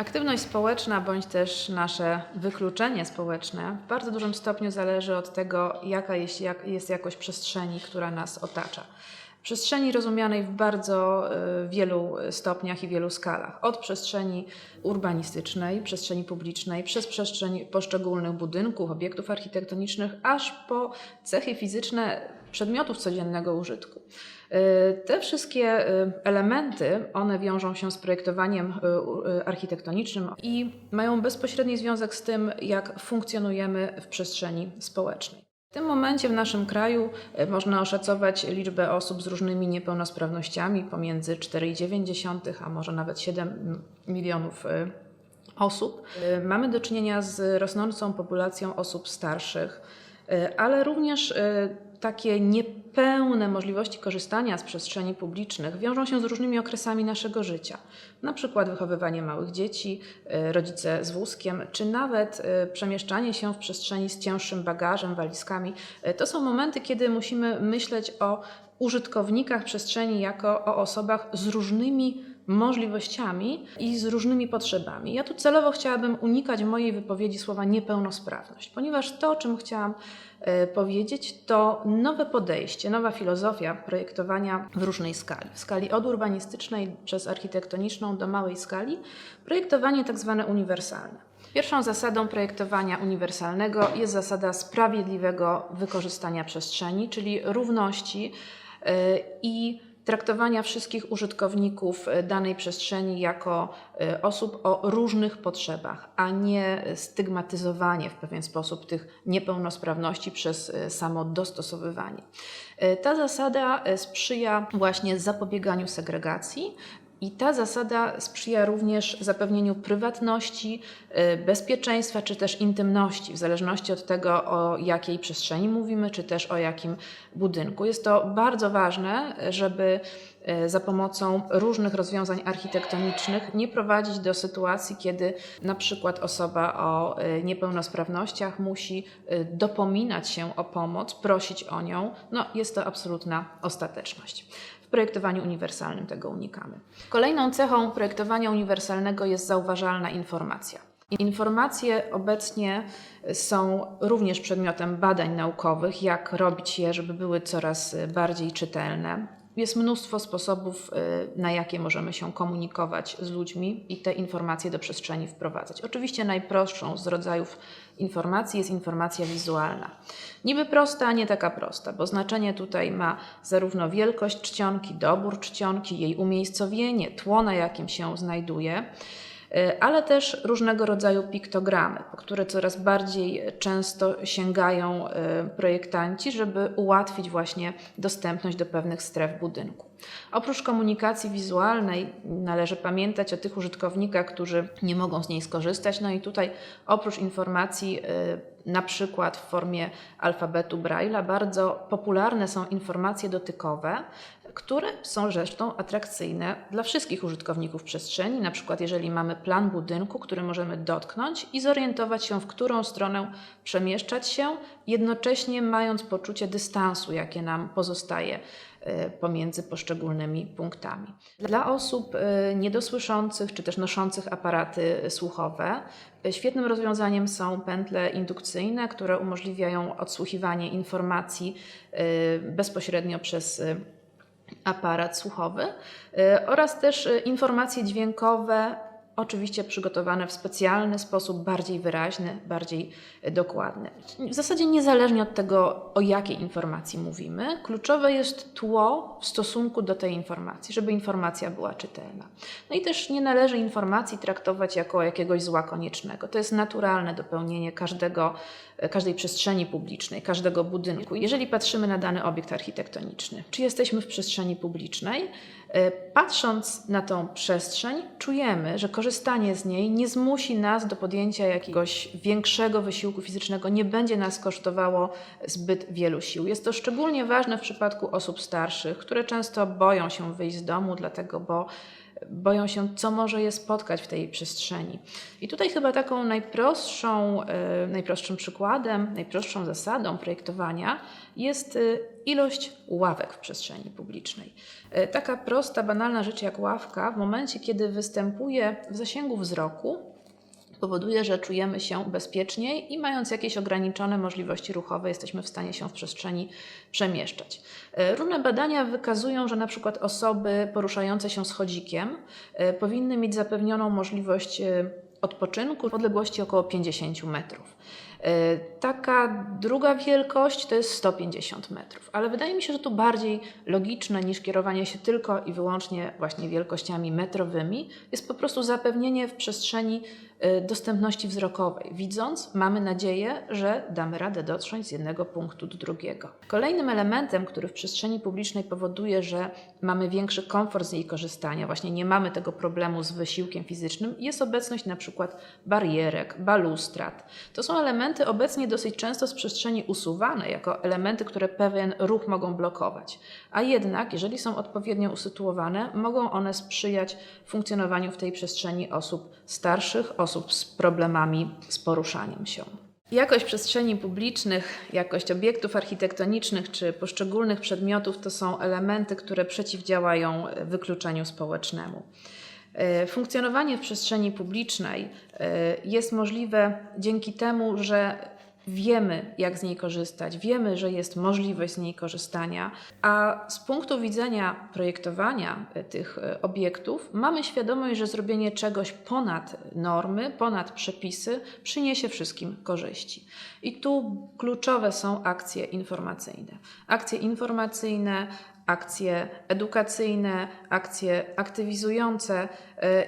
Aktywność społeczna bądź też nasze wykluczenie społeczne w bardzo dużym stopniu zależy od tego, jaka jest, jak, jest jakość przestrzeni, która nas otacza. Przestrzeni rozumianej w bardzo y, wielu stopniach i wielu skalach. Od przestrzeni urbanistycznej, przestrzeni publicznej, przez przestrzeń poszczególnych budynków, obiektów architektonicznych, aż po cechy fizyczne przedmiotów codziennego użytku. Y, Te wszystkie y, elementy, one wiążą się z projektowaniem y, architektonicznym i mają bezpośredni związek z tym, jak funkcjonujemy w przestrzeni społecznej. W tym momencie w naszym kraju można oszacować liczbę osób z różnymi niepełnosprawnościami pomiędzy 4,9 a może nawet 7 milionów osób. Mamy do czynienia z rosnącą populacją osób starszych, ale również takie niepełne możliwości korzystania z przestrzeni publicznych wiążą się z różnymi okresami naszego życia. Na przykład wychowywanie małych dzieci, y, rodzice z wózkiem, czy nawet y, przemieszczanie się w przestrzeni z cięższym bagażem, walizkami. Y, To są momenty, kiedy musimy myśleć o użytkownikach przestrzeni jako o osobach z różnymi możliwościami i z różnymi potrzebami. Ja tu celowo chciałabym unikać w mojej wypowiedzi słowa niepełnosprawność, ponieważ to, o czym chciałam e, powiedzieć, to nowe podejście, nowa filozofia projektowania w różnej skali. W skali od urbanistycznej przez architektoniczną do małej skali, projektowanie tak zwane uniwersalne. Pierwszą zasadą projektowania uniwersalnego jest zasada sprawiedliwego wykorzystania przestrzeni, czyli równości e, i traktowania wszystkich użytkowników e, danej przestrzeni jako e, osób o różnych potrzebach, a nie stygmatyzowanie w pewien sposób tych niepełnosprawności przez e, samo dostosowywanie. Ta zasada sprzyja właśnie zapobieganiu segregacji. I ta zasada sprzyja również zapewnieniu prywatności, y, bezpieczeństwa czy też intymności, w zależności od tego, o jakiej przestrzeni mówimy, czy też o jakim budynku. Jest to bardzo ważne, żeby za pomocą różnych rozwiązań architektonicznych nie prowadzić do sytuacji, kiedy na przykład osoba o y, niepełnosprawnościach musi y, dopominać się o pomoc, prosić o nią. No, jest to absolutna ostateczność. W projektowaniu uniwersalnym tego unikamy. Kolejną cechą projektowania uniwersalnego jest zauważalna informacja. Informacje obecnie są również przedmiotem badań naukowych, jak robić je, żeby były coraz bardziej czytelne. Jest mnóstwo sposobów, y, na jakie możemy się komunikować z ludźmi i te informacje do przestrzeni wprowadzać. Oczywiście najprostszą z rodzajów informacji jest informacja wizualna. Niby prosta, a nie taka prosta, bo znaczenie tutaj ma zarówno wielkość czcionki, dobór czcionki, jej umiejscowienie, tło, na jakim się znajduje, ale też różnego rodzaju piktogramy, po które coraz bardziej często sięgają y, projektanci, żeby ułatwić właśnie dostępność do pewnych stref budynku. Oprócz komunikacji wizualnej należy pamiętać o tych użytkownikach, którzy nie mogą z niej skorzystać. No i tutaj oprócz informacji y, na przykład w formie alfabetu Braille'a bardzo popularne są informacje dotykowe, które są zresztą atrakcyjne dla wszystkich użytkowników przestrzeni. Na przykład jeżeli mamy plan budynku, który możemy dotknąć i zorientować się, w którą stronę przemieszczać się, jednocześnie mając poczucie dystansu, jakie nam pozostaje y, pomiędzy poszczególnymi punktami. Dla osób y, niedosłyszących czy też noszących aparaty słuchowe y, świetnym rozwiązaniem są pętle indukcyjne, które umożliwiają odsłuchiwanie informacji bezpośrednio przez aparat słuchowy y, oraz też y, informacje dźwiękowe, oczywiście przygotowane w specjalny sposób, bardziej wyraźny, bardziej y, dokładny. W zasadzie niezależnie od tego, o jakiej informacji mówimy, kluczowe jest tło w stosunku do tej informacji, żeby informacja była czytelna. No i też nie należy informacji traktować jako jakiegoś zła koniecznego. To jest naturalne dopełnienie każdego, każdej przestrzeni publicznej, każdego budynku. Jeżeli patrzymy na dany obiekt architektoniczny, czy jesteśmy w przestrzeni publicznej, e, patrząc na tą przestrzeń, czujemy, że korzystanie z niej nie zmusi nas do podjęcia jakiegoś większego wysiłku fizycznego, nie będzie nas kosztowało zbyt wielu sił. Jest to szczególnie ważne w przypadku osób starszych, które często boją się wyjść z domu, dlatego bo boją się, co może je spotkać w tej przestrzeni. I tutaj chyba taką najprostszą, e, najprostszym przykładem, najprostszą zasadą projektowania jest e, ilość ławek w przestrzeni publicznej. E, Taka prosta, banalna rzecz jak ławka, w momencie, kiedy występuje w zasięgu wzroku, powoduje, że czujemy się bezpieczniej i mając jakieś ograniczone możliwości ruchowe, jesteśmy w stanie się w przestrzeni przemieszczać. E, Różne badania wykazują, że na przykład osoby poruszające się schodzikiem e, powinny mieć zapewnioną możliwość e, odpoczynku w odległości około 50 metrów. E, Taka druga wielkość to jest 150 metrów, ale wydaje mi się, że tu bardziej logiczne niż kierowanie się tylko i wyłącznie właśnie wielkościami metrowymi jest po prostu zapewnienie w przestrzeni e, dostępności wzrokowej. Widząc, mamy nadzieję, że damy radę dotrzeć z jednego punktu do drugiego. Kolejnym elementem, który w przestrzeni publicznej powoduje, że mamy większy komfort z jej korzystania, właśnie nie mamy tego problemu z wysiłkiem fizycznym, jest obecność na przykład barierek, balustrad. To są elementy obecnie dosyć często z przestrzeni usuwane jako elementy, które pewien ruch mogą blokować. A jednak, jeżeli są odpowiednio usytuowane, mogą one sprzyjać funkcjonowaniu w tej przestrzeni osób starszych, osób z problemami z poruszaniem się. Jakość przestrzeni publicznych, jakość obiektów architektonicznych czy poszczególnych przedmiotów to są elementy, które przeciwdziałają wykluczeniu społecznemu. E, Funkcjonowanie w przestrzeni publicznej e, jest możliwe dzięki temu, że wiemy, jak z niej korzystać, wiemy, że jest możliwość z niej korzystania, a z punktu widzenia projektowania e, tych obiektów mamy świadomość, że zrobienie czegoś ponad normy, ponad przepisy przyniesie wszystkim korzyści. I tu kluczowe są akcje informacyjne. Akcje informacyjne, akcje edukacyjne, akcje aktywizujące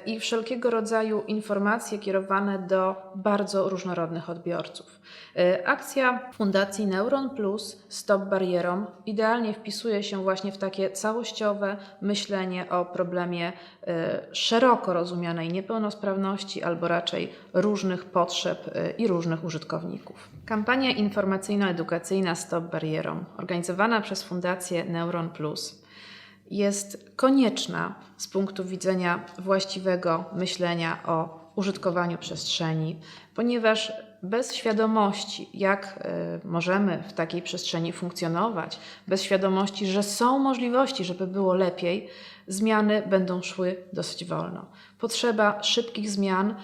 i wszelkiego rodzaju informacje kierowane do bardzo różnorodnych odbiorców. E, Akcja Fundacji Neuron Plus Stop Barierom idealnie wpisuje się właśnie w takie całościowe myślenie o problemie e, szeroko rozumianej niepełnosprawności albo raczej różnych potrzeb e, i różnych użytkowników. Kampania informacyjno-edukacyjna Stop Barierom, organizowana przez Fundację Neuron Plus, jest konieczna z punktu widzenia właściwego myślenia o użytkowaniu przestrzeni, ponieważ bez świadomości, jak y, możemy w takiej przestrzeni funkcjonować, bez świadomości, że są możliwości, żeby było lepiej, zmiany będą szły dosyć wolno. Potrzeba szybkich zmian,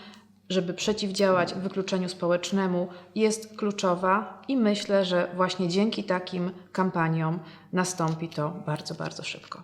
żeby przeciwdziałać wykluczeniu społecznemu, jest kluczowa i myślę, że właśnie dzięki takim kampaniom nastąpi to bardzo, bardzo szybko.